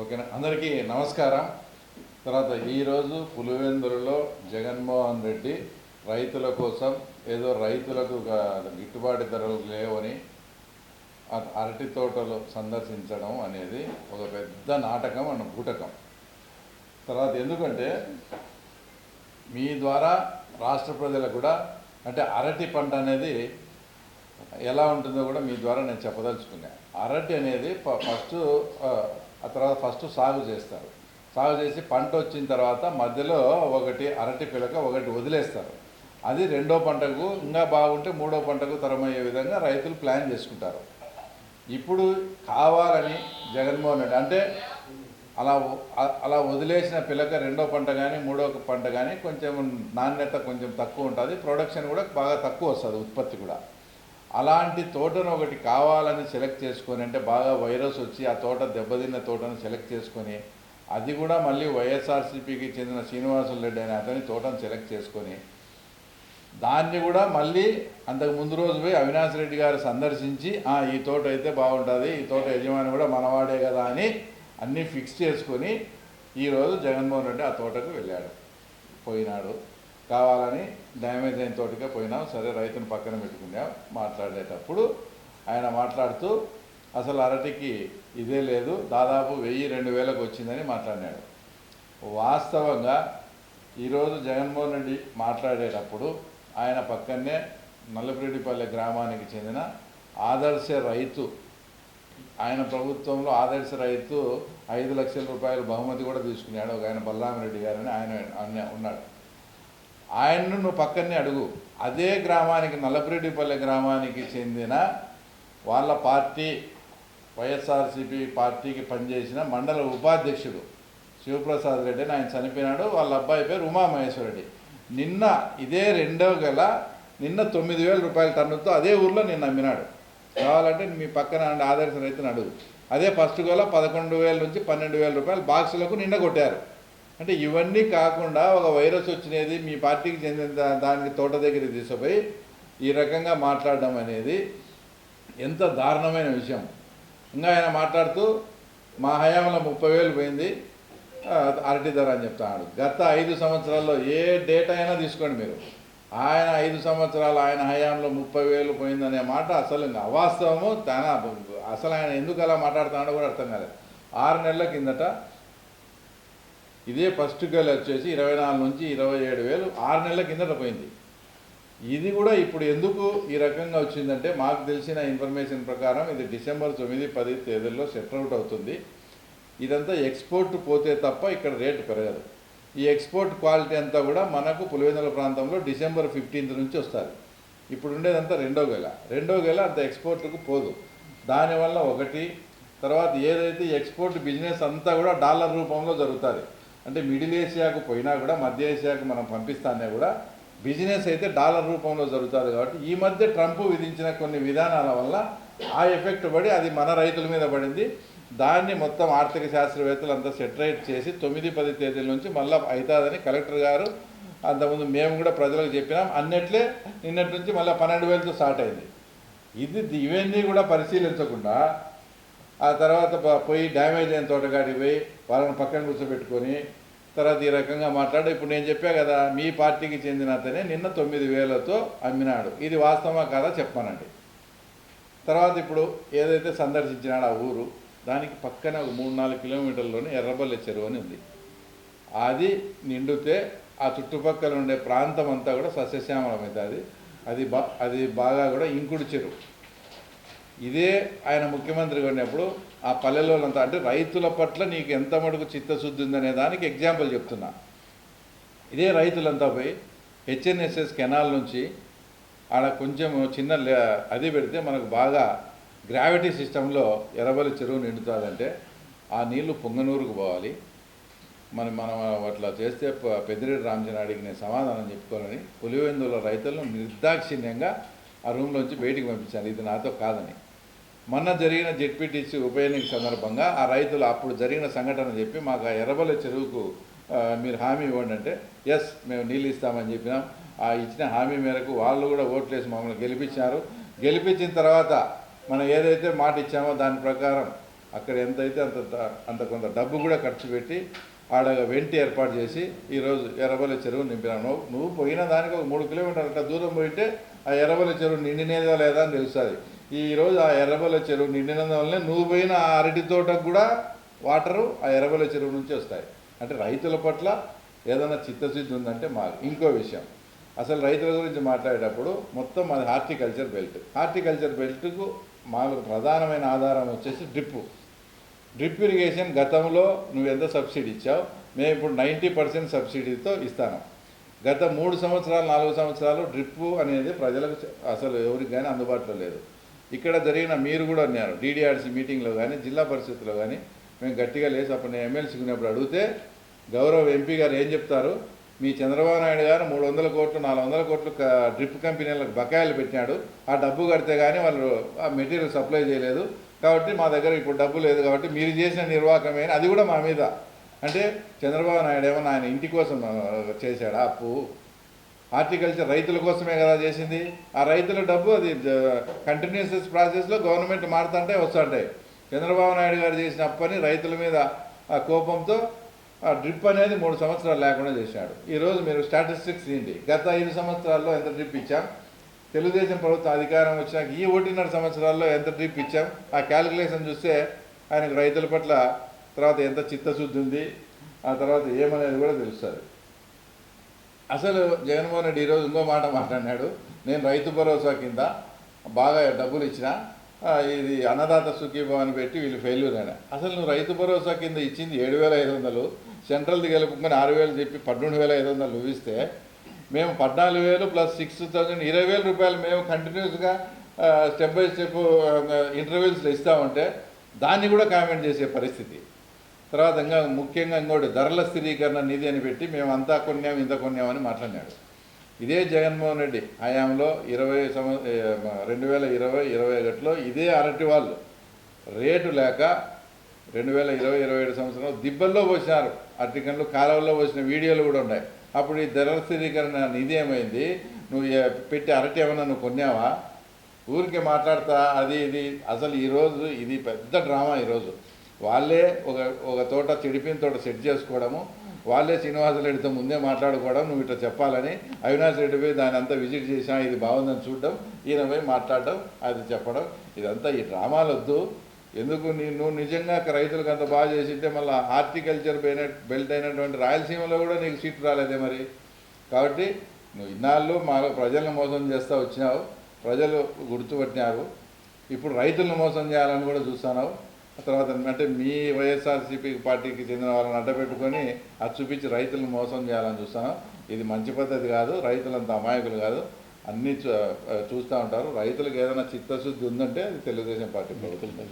ఓకేనా? అందరికీ నమస్కారం. తర్వాత ఈరోజు పులివెందులలో జగన్మోహన్ రెడ్డి రైతుల కోసం ఏదో రైతులకు గిట్టుబాటు ధరలు లేవని అరటి తోటలు సందర్శించడం అనేది ఒక పెద్ద నాటకం అన్న బూటకం తర్వాత ఎందుకంటే మీ ద్వారా రాష్ట్ర ప్రజలకు కూడా అంటే అరటి పంట అనేది ఎలా ఉంటుందో కూడా మీ ద్వారా నేను చెప్పదలుచుకున్నాను అరటి అనేది ఫస్ట్ ఆ, తర్వాత ఫస్ట్ సాగు చేస్తారు. సాగు చేసి పంట వచ్చిన తర్వాత మధ్యలో ఒకటి అరటి పిలక ఒకటి వదిలేస్తారు. అది రెండో పంటకు ఇంకా బాగుంటే మూడో పంటకు తరమయ్యే విధంగా రైతులు ప్లాన్ చేసుకుంటారు. ఇప్పుడు కావాలని జగన్మోహన్ రెడ్డి అంటే అలా అలా వదిలేసిన పిలక రెండో పంట కానీ మూడో పంట కానీ కొంచెం నాణ్యత కొంచెం తక్కువ ఉంటుంది. ప్రొడక్షన్ కూడా బాగా తక్కువ వస్తుంది ఉత్పత్తి కూడా. అలాంటి తోటను ఒకటి కావాలని సెలెక్ట్ చేసుకొని అంటే బాగా వైరస్ వచ్చి ఆ తోట దెబ్బతిన్న తోటను సెలెక్ట్ చేసుకొని అది కూడా మళ్ళీ వైఎస్ఆర్సీపీకి చెందిన శ్రీనివాసులు రెడ్డి అనే అతని తోటను సెలెక్ట్ చేసుకొని దాన్ని కూడా మళ్ళీ అంతకు ముందు రోజు పోయి అవినాష్ రెడ్డి గారు సందర్శించి ఈ తోట అయితే బాగుంటుంది ఈ తోట యజమాని కూడా మనవాడే కదా అని అన్నీ ఫిక్స్ చేసుకొని ఈరోజు జగన్మోహన్ రెడ్డి ఆ తోటకు వెళ్ళాడు. పోయినాడు. కావాలని డ్యామేజ్ అయిన తోటకే పోయినాం. సరే రైతును పక్కన పెట్టుకున్నాం. మాట్లాడేటప్పుడు ఆయన మాట్లాడుతూ అసలు అరటికి ఇదే లేదు. దాదాపు వెయ్యి రెండు వేలకు వచ్చిందని మాట్లాడినాడు. వాస్తవంగా ఈరోజు జగన్మోహన్ రెడ్డి మాట్లాడేటప్పుడు ఆయన పక్కనే నల్లపిరెడ్డిపల్లె గ్రామానికి చెందిన ఆదర్శ రైతు ఆయన ప్రభుత్వంలో ఆదర్శ రైతు ఐదు లక్షల రూపాయల బహుమతి కూడా తీసుకున్నాడు. ఒక ఆయన బల్లామరెడ్డి గారని ఆయన ఆయన ఉన్నాడు. ఆయన్ను నువ్వు పక్కనే అడుగు. అదే గ్రామానికి నల్లపురెడ్డిపల్లె గ్రామానికి చెందిన వాళ్ళ పార్టీ వైఎస్ఆర్సీపీ పార్టీకి పనిచేసిన మండల ఉపాధ్యక్షుడు శివప్రసాద్ రెడ్డి ఆయన చనిపోయినాడు. వాళ్ళ అబ్బాయి పేరు ఉమామహేశ్వరరెడ్డి. నిన్న ఇదే రెండో గల నిన్న తొమ్మిది వేల రూపాయల టన్నుతో అదే ఊర్లో నిన్న అమ్మినాడు కావాలంటే మీ పక్కన ఆదర్శ రైతుని అడుగు. అదే ఫస్ట్ గోల పదకొండు వేల నుంచి పన్నెండు వేల రూపాయలు బాక్సులకు నిన్న కొట్టారు అంటే ఇవన్నీ కాకుండా ఒక వైరస్ వచ్చినది మీ పార్టీకి చెందిన దానికి తోట దగ్గరికి తీసుకుపోయి ఈ రకంగా మాట్లాడడం అనేది ఎంత దారుణమైన విషయం. ఇంకా ఆయన మాట్లాడుతూ మా హయాంలో ముప్పై వేలు పోయింది అరటి ధర అని చెప్తాడు. గత ఐదు సంవత్సరాల్లో ఏ డేటా అయినా తీసుకోండి మీరు. ఆయన ఐదు సంవత్సరాలు ఆయన హయాంలో ముప్పై వేలు పోయిందనే మాట అసలు ఇంకా అవాస్తవము. తన అసలు ఆయన ఎందుకు అలా మాట్లాడుతున్నాడో కూడా అర్థం కాలేదు. ఆరు నెలల కిందట ఇదే ఫస్ట్ గల్ వచ్చేసి ఇరవై నాలుగు నుంచి ఇరవై ఏడు వేలు ఆరు నెలల కిందట పోయింది. ఇది కూడా ఇప్పుడు ఎందుకు ఈ రకంగా వచ్చిందంటే మాకు తెలిసిన ఇన్ఫర్మేషన్ ప్రకారం ఇది డిసెంబర్ తొమ్మిది పది తేదీల్లో సెటిల్ అవుట్ అవుతుంది. ఇదంతా ఎక్స్పోర్ట్ పోతే తప్ప ఇక్కడ రేటు పెరగదు. ఈ ఎక్స్పోర్ట్ క్వాలిటీ అంతా కూడా మనకు పులివెందుల ప్రాంతంలో డిసెంబర్ ఫిఫ్టీన్త్ నుంచి వస్తారు ఇప్పుడు ఉండేదంతా రెండో గెల. రెండో గెల అంత ఎక్స్పోర్ట్కు పోదు. దానివల్ల ఒకటి తర్వాత ఏదైతే ఎక్స్పోర్ట్ బిజినెస్ అంతా కూడా డాలర్ రూపంలో జరుగుతుంది. అంటే మిడిల్ ఏషియాకు పోయినా కూడా మధ్య ఏషియాకు మనం పంపిస్తానే కూడా బిజినెస్ అయితే డాలర్ రూపంలో జరుగుతుంది కాబట్టి ఈ మధ్య ట్రంప్ విధించిన కొన్ని విధానాల వల్ల ఆ ఎఫెక్ట్ పడి అది మన రైతుల మీద పడింది. దాన్ని మొత్తం ఆర్థిక శాస్త్రవేత్తలు అంతా సెటరేట్ చేసి తొమ్మిది పది తేదీల నుంచి మళ్ళీ అవుతుందని కలెక్టర్ గారు అంతకుముందు మేము కూడా ప్రజలకు చెప్పినాం. అన్నట్లే నిన్నటి నుంచి మళ్ళీ పన్నెండు వేలతో స్టార్ట్ అయింది. ఇది ఇవన్నీ కూడా పరిశీలించకుండా ఆ తర్వాత పోయి డ్యామేజ్ అయిన తోటగాడికి పోయి వాళ్ళని పక్కన కూర్చోబెట్టుకొని తర్వాత ఈ రకంగా మాట్లాడు ఇప్పుడు నేను చెప్పా కదా మీ పార్టీకి చెందిన అతనే నిన్న తొమ్మిది వేలతో అమ్మినాడు. ఇది వాస్తవమా కాదా చెప్పానండి. తర్వాత ఇప్పుడు ఏదైతే సందర్శించినాడు ఆ ఊరు దానికి పక్కన ఒక మూడు నాలుగు కిలోమీటర్లోనే ఎర్రబల్లె చెరువు అని ఉంది. అది నిండితే ఆ చుట్టుపక్కల ఉండే ప్రాంతం అంతా కూడా సస్యశ్యామలమవుతుంది అది బా అది బాగా కూడా ఇంకుడు చెరువు. ఇదే ఆయన ముఖ్యమంత్రిగా ఉన్నప్పుడు ఆ పల్లెలో అంటే రైతుల పట్ల నీకు ఎంత మటుకు చిత్తశుద్ధి ఉందనే దానికి ఎగ్జాంపుల్ చెప్తున్నా. ఇదే రైతులంతా పోయి హెచ్ఎన్ఎస్ఎస్ కెనాల్ నుంచి ఆడ కొంచెం చిన్న లే- అది పెడితే మనకు బాగా గ్రావిటీ సిస్టంలో ఎర్రబలి చెరువు నిండుతుందంటే ఆ నీళ్ళు పొంగనూరుకు పోవాలి. మనం మనం అట్లా చేస్తే ప- పెద్దిరెడ్డి రామచంద్రాడికి నేను సమాధానం చెప్పుకోవాలని పులివెందుల రైతులను నిర్దాక్షిణ్యంగా ఆ రూమ్లోంచి బయటికి పంపించాను. ఇది నాతో కాదని. మొన్న జరిగిన జెడ్పీటీసీ ఉప ఎన్నిక సందర్భంగా ఆ రైతులు అప్పుడు జరిగిన సంఘటన చెప్పి మాకు ఆ ఎర్రబల చెరువుకు మీరు హామీ ఇవ్వండి అంటే ఎస్ మేము నీళ్ళు ఇస్తామని చెప్పినాం. ఆ ఇచ్చిన హామీ మేరకు వాళ్ళు కూడా ఓట్లేసి మమ్మల్ని గెలిపించారు. గెలిపించిన తర్వాత మనం ఏదైతే మాట ఇచ్చామో దాని ప్రకారం అక్కడ ఎంత అయితే అంత అంత కొంత డబ్బు కూడా ఖర్చు పెట్టి ఆడ వెంటి ఏర్పాటు చేసి ఈరోజు ఎర్రబల చెరువు నింపినాం. నువ్వు నువ్వు పోయిన దానికి ఒక మూడు కిలోమీటర్ల దూరం పోయింటే ఆ ఎర్రబల చెరువు నిండినేదా లేదా అని తెలుస్తుంది. ఈరోజు ఆ ఎర్రబల్లి చెరువు నిండినందు వల్లనే నువ్వు పోయిన ఆ అరటి తోటకు కూడా వాటరు ఆ ఎర్రబల్లి చెరువు నుంచి వస్తాయి. అంటే రైతుల పట్ల ఏదైనా చిత్తశుద్ధి ఉందంటే మాకు ఇంకో విషయం. అసలు రైతుల గురించి మాట్లాడేటప్పుడు మొత్తం అది హార్టికల్చర్ బెల్ట్. హార్టికల్చర్ బెల్ట్కు మాకు ప్రధానమైన ఆధారం వచ్చేసి డ్రిప్పు. డ్రిప్ ఇరిగేషన్ గతంలో నువ్వు ఎంత సబ్సిడీ ఇచ్చావు? మేము ఇప్పుడు నైంటీ పర్సెంట్ సబ్సిడీతో ఇస్తాను. గత మూడు సంవత్సరాలు నాలుగు సంవత్సరాలు డ్రిప్పు అనేది ప్రజలకు అసలు ఎవరికి కానీ అందుబాటులో లేదు. ఇక్కడ జరిగిన మీరు కూడా ఉన్నారు డీడీఆర్సీ మీటింగ్లో కానీ జిల్లా పరిషత్లో కానీ మేము గట్టిగా లేచి అప్పుడు నేను ఎమ్మెల్సీకి ఉన్నప్పుడు అడిగితే గౌరవ ఎంపీ గారు ఏం చెప్తారు? మీ చంద్రబాబు నాయుడు గారు మూడు వందల కోట్లు నాలుగు వందల కోట్లు డ్రిప్ కంపెనీలకు బకాయిలు పెట్టినాడు. ఆ డబ్బు కడితే కానీ వాళ్ళు ఆ మెటీరియల్ సప్లై చేయలేదు. కాబట్టి మా దగ్గర ఇప్పుడు డబ్బు లేదు కాబట్టి మీరు చేసిన నిర్వాహకమే అది కూడా మా మీద. అంటే చంద్రబాబు నాయుడు ఏమన్నా ఆయన ఇంటి కోసం చేశాడా అప్పు? హార్టికల్చర్ రైతుల కోసమే కదా చేసింది. ఆ రైతుల డబ్బు అది కంటిన్యూస్ ప్రాసెస్లో గవర్నమెంట్ మారుతుంటే వస్తుంటాయి. చంద్రబాబు నాయుడు గారు చేసిన అప్పని రైతుల మీద ఆ కోపంతో ఆ డ్రిప్ అనేది మూడు సంవత్సరాలు లేకుండా చేశాడు. ఈరోజు మీరు స్టాటిస్టిక్స్ ఏంటి గత ఐదు సంవత్సరాల్లో ఎంత డ్రిప్ ఇచ్చాం? తెలుగుదేశం ప్రభుత్వం అధికారం వచ్చినాక ఈ ఒకటిన్నర సంవత్సరాల్లో ఎంత డ్రిప్ ఇచ్చాం? ఆ క్యాలిక్యులేషన్ చూస్తే ఆయనకు రైతుల పట్ల తర్వాత ఎంత చిత్తశుద్ధి ఉంది? ఆ తర్వాత ఏమనేది కూడా తెలుస్తుంది. అసలు జగన్మోహన్ రెడ్డి ఈరోజు ఇంకో మాట మాట్లాడినాడు నేను రైతు భరోసా కింద బాగా డబ్బులు ఇచ్చిన ఇది అన్నదాత సుఖీభావ పెట్టి వీళ్ళు ఫెయిల్యూర్ అయినా. అసలు నువ్వు రైతు భరోసా కింద ఇచ్చింది ఏడు వేల ఐదు వందలు సెంట్రల్ది గెలుపుకొని ఆరు వేలు చెప్పి పన్నెండు వేల ఐదు వందలు ఇస్తే మేము పద్నాలుగు వేలు ప్లస్ సిక్స్ థౌజండ్ ఇరవై వేల రూపాయలు మేము కంటిన్యూస్గా స్టెప్ బై స్టెప్ ఇంటర్వ్యూస్ ఇస్తామంటే దాన్ని కూడా కామెంట్ చేసే పరిస్థితి. తర్వాత ఇంకా ముఖ్యంగా ఇంకోటి ధరల స్థిరీకరణ నిధి అని పెట్టి మేము అంతా కొన్నాం ఇంత కొన్నామని మాట్లాడినాడు. ఇదే జగన్మోహన్ రెడ్డి హయాంలో ఇరవై సంవ రెండు వేల ఇరవై ఇరవై ఒకటిలో ఇదే అరటి వాళ్ళు. రేటు లేక రెండు వేల ఇరవై ఇరవై ఏడు సంవత్సరంలో దిబ్బల్లో పోసినారు. అరటికన్లు కాలువల్లో పోసిన వీడియోలు కూడా ఉన్నాయి. అప్పుడు ఈ ధరల స్థిరీకరణ నిధి ఏమైంది? నువ్వు పెట్టి అరటి ఏమైనా నువ్వు కొన్నావా? ఊరికే మాట్లాడతా అది ఇది. అసలు ఈరోజు ఇది పెద్ద డ్రామా ఈరోజు వాళ్ళే ఒక ఒక తోట చెడిపిన తోట సెట్ చేసుకోవడము వాళ్ళే శ్రీనివాసరెడ్డితో ముందే మాట్లాడుకోవడం నువ్వు ఇట్లా చెప్పాలని అవినాష్ రెడ్డి పోయి దాని అంతా విజిట్ చేసినా ఇది బాగుందని చూడడం ఈయన పోయి మాట్లాడడం అది చెప్పడం ఇదంతా ఈ డ్రామాలు వద్దు. ఎందుకు నువ్వు నిజంగా రైతులకు అంత బాగా చేసింటే మళ్ళీ హార్టికల్చర్ బెల్ట్ అయినటువంటి రాయలసీమలో కూడా నీకు సీట్ రాలేదే మరి? కాబట్టి నువ్వు ఇన్నాళ్ళు మా ప్రజలను మోసం చేస్తూ వచ్చినావు ప్రజలు గుర్తుపట్టినారు ఇప్పుడు రైతులను మోసం చేయాలని కూడా చూస్తున్నావు. తర్వాత అంటే మీ వైఎస్ఆర్సీపీ పార్టీకి చెందిన వాళ్ళని అడ్డపెట్టుకొని అది చూపించి రైతులను మోసం చేయాలని చూస్తాను ఇది మంచి పద్ధతి కాదు రైతులంత అమాయకులు కాదు. అన్నీ చూస్తూ ఉంటారు. రైతులకు ఏదైనా చిత్తశుద్ధి ఉందంటే అది తెలుగుదేశం పార్టీ ప్రభుత్వం.